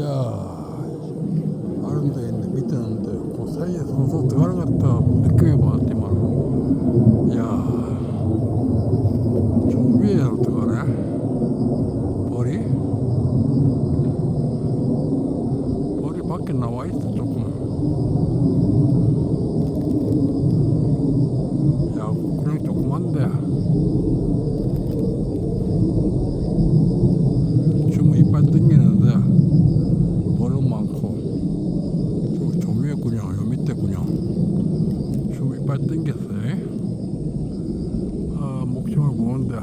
야, 데 있는데 밑에는 데, 그 사이에 서서 들어가는 것 같다 느낌이 받았지만, 야, 좀 위에서 들어가네. 벌이? 벌이 밖에 나와 있어, 조금. 야, 구멍 조그만데. 줌 이빨 땡기는데 벌은 많고 저, 저 위에군요 요 밑에군요 줌 이빨 땡겼어요. 아 목청을 보는데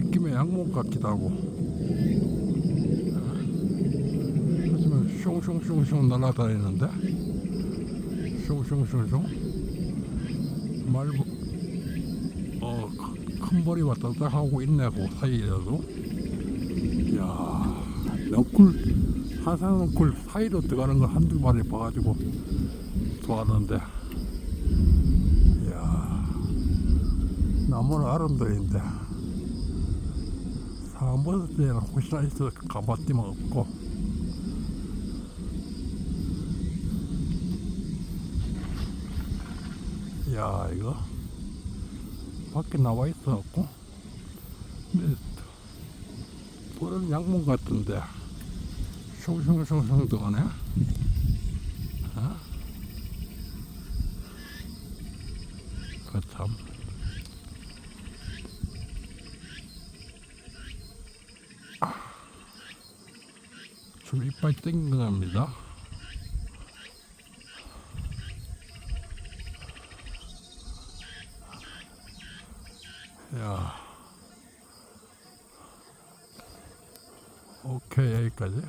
느낌의 양목 같기도 하고. 하지만 슝슝슝슝 날아다니는데? 슝슝슝슝? 말고 어, 큰- 큰 벌이 왔다 하고 있네 그 사이에도. 이야 넝쿨 한산 넝쿨 사이로 들어가는 걸 한두 마리 봐가지고 좋아하는데 나무는 아름다운데 때는 혹시나 있어 가봤지만 없고. 야 이거 밖에 나와 있어 갖고 근데 그런 양문 같은데 숑숑숑숑 들어가네. 어? 그참 좀 이빨 땡긴 겁니다. 야. 오케이 여기까지